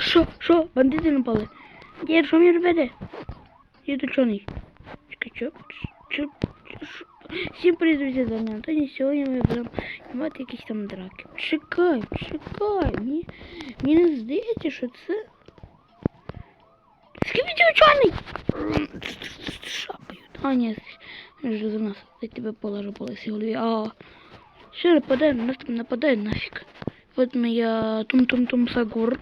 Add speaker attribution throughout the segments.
Speaker 1: Що? Що? Бандити напали? Дід, що мені робити? Дід учений. Чекай? Що? Що? Всім привіт, друзі, з вами Антоні. Сьогодні ми будемо знімати якісь там драки. Чекай, чекай. Мені, мені не здається, що це... Скибіді учений! Шапають. А, ні, вже за нас. Я тебе положу по лисій голові. А, що нападає, нас там нападає нафіг. От моя тум-тум-тум сагур.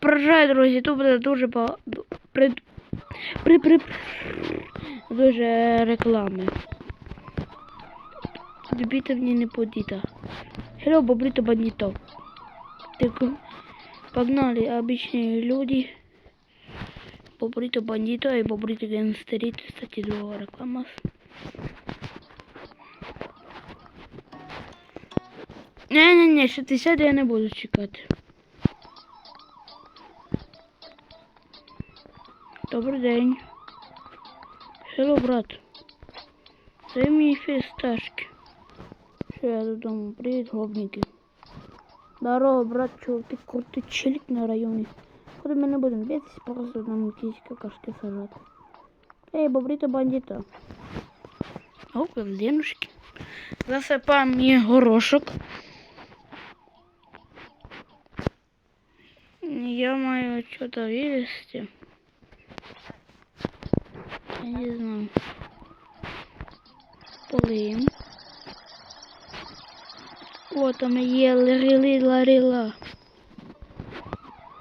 Speaker 1: Поражаю, друзі, тут буде дуже багато. При... При... При... Дуже реклами. Любите мені не подіта. Hello, бобрито бандито. Так, погнали, обычные люди. Бобрито бандито и бобрито гангстерит. Кстати, другая реклама. Не-не-не, 60 я не буду чекати. Добрий день. Хелло, брат. Дай мені фісташки. Що я додому? Привіт, гопники. Здорово, брат, чувак, ти крутий челік на районі. Куди ми не будемо битися, просто нам якісь какашки сажати. Ей, бобрито бандита. О, ленушки. Засипаємо мені горошок. Я маю что-то вывести. Я не знаю. Полим. О, там є ларила.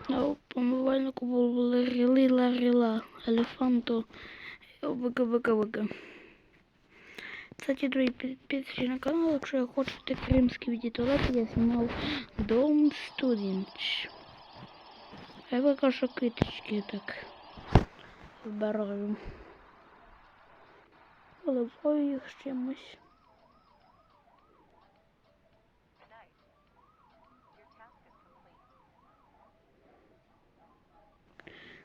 Speaker 1: А у помивальнику було ларила. Елефанту. Вика вика вика. Кстати, друзі, підписуйтесь на канал, якщо я хочете кримський відеотуалет, я знімав Дом Студент. Я поки що киточки так збираю. Поливаю їх чимось.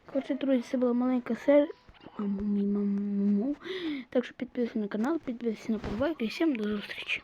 Speaker 1: Коротше, друзі, це була маленька серія. Так що підписуйтесь на канал, підписуйтесь на подбайки і всім до зустрічі.